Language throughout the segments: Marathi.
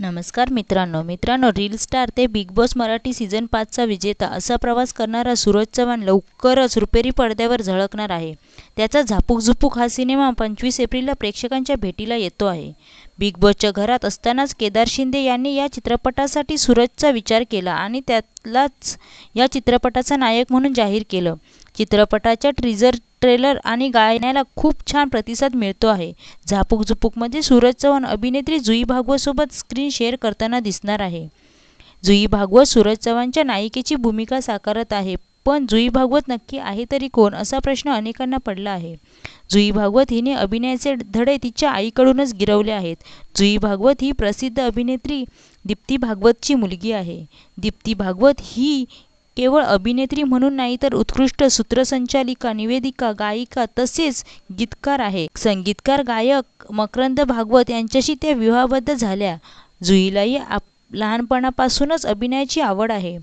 नमस्कार मित्रांनो. मित्रांनो रील स्टार ते बिग बॉस मराठी सीझन पाचचा विजेता असा प्रवास करणारा सूरज चव्हाण लवकरच रुपेरी पडद्यावर झळकणार आहे. त्याचा झापूक झुपूक हा सिनेमा पंचवीस एप्रिलला प्रेक्षकांच्या भेटीला येतो आहे. बिग बॉसच्या घरात असतानाच केदार शिंदे यांनी या चित्रपटासाठी सूरजचा विचार केला आणि त्यालाच या चित्रपटाचा नायक म्हणून जाहीर केलं. चित्रपटाच्या ट्रीजर ट्रेलर आणि गायनाला खूप छान प्रतिसाद मिळतो आहे. झापूक झुपूकमध्ये सूरज चव्हाण अभिनेत्री जुई भागवतसोबत स्क्रीन शेअर करताना दिसणार आहे. जुई भागवत सूरज चव्हाणच्या नायिकेची भूमिका साकारत आहे पण जुई भागवत नक्की आहे तरी कोण असा प्रश्न अनेकांना पडला आहे. जुई भागवत हिने अभिनयाचे धडे तिच्या आईकडूनच गिरवले आहेत. जुई भागवत ही प्रसिद्ध अभिनेत्री दीप्ती भागवतची मुलगी आहे. दीप्ती भागवत ही केवळ अभिनेत्री म्हणून नाही तर उत्कृष्ट सूत्रसंचालिका निवेदिका गायिका तसेच गीतकार आहे. संगीतकार गायक मकरंद भागवत यांच्याशी त्या विवाहबद्ध झाल्या. जुईलाही आप लहानपणापासूनच अभिनयाची आवड आहे.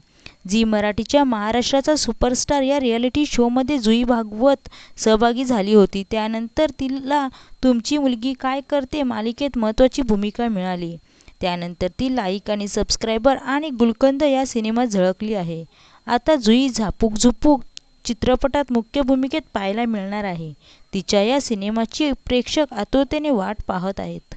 झी मराठीच्या महाराष्ट्राचा सुपरस्टार या रियालिटी शोमध्ये जुई भागवत सहभागी झाली होती. त्यानंतर तिला तुमची मुलगी काय करते मालिकेत महत्त्वाची भूमिका मिळाली. त्यानंतर ती लाईक आणि सबस्क्रायबर आणि गुलकंद या सिनेमात झळकली आहे. आता जुई झापूक झुपूक चित्रपटात मुख्य भूमिकेत पाहायला मिळणार आहे. तिच्या या सिनेमाची प्रेक्षक आतुरतेने वाट पाहत आहेत.